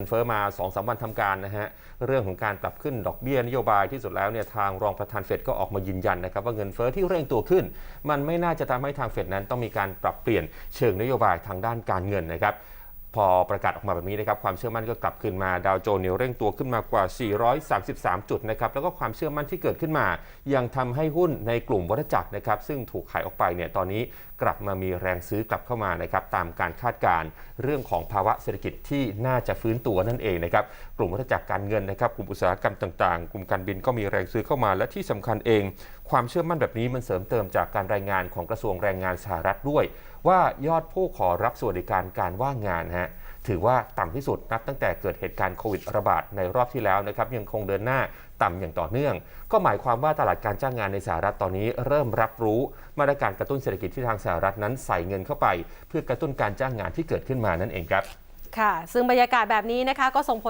เงินเฟ้อมา2อสวันทำการนะฮะเรื่องของการปรับขึ้นดอกเบี้ยนโยบายที่สุดแล้วเนี่ยทางรองประธานเฟดก็ออกมายืนยันนะครับว่าเงินเฟ้อที่เร่งตัวขึ้น มันไม่น่าจะทำให้ทางเฟดนั้นต้องมีการปรับเปลี่ยนเชิงนโยบายทางด้านการเงินนะครับ อประกาศออกมาแบบนี้นะครับความเชื่อมั่นก็กลับคืนมาดาวโจนส์เนี่ยเร่งตัวขึ้นมากว่า 433 จุดนะครับแล้วก็ความเชื่อมั่นที่เกิดขึ้นมา ยังทำให้หุ้นในกลุ่มวัฏจักรนะครับซึ่งถูกขายออกไปเนี่ยตอนนี้กลับมามีแรงซื้อกลับเข้ามานะครับตามการคาดการณ์เรื่องของภาวะเศรษฐกิจที่น่าจะฟื้นตัวนั่นเองนะครับกลุ่มวัฏจักรการเงินนะครับกลุ่มอุตสาหกรรมต่างๆ กลุ่มการบินก็มีแรงซื้อเข้ามา และที่สำคัญเอง ความเชื่อมั่นแบบนี้มันเสริมเติมจากการรายงานของกระทรวงแรงงานสหรัฐด้วย ว่ายอดผู้ขอรับสวัสดิการการว่างงานฮะถือว่าต่ำที่สุดนับตั้งแต่เกิดเหตุการณ์โควิดระบาดในรอบที่แล้วนะครับยังคงเดินหน้าต่ำอย่างต่อเนื่อง ก็หมายความว่าตลาดการจ้างงานในสหรัฐตอนนี้เริ่มรับรู้มาตรการกระตุ้นเศรษฐกิจที่ทางสหรัฐนั้นใส่เงินเข้าไป เพื่อกระตุ้นการจ้างงานที่เกิดขึ้นมานั่นเองครับ ค่ะ ซึ่งบรรยากาศแบบนี้นะคะก็ส่งผล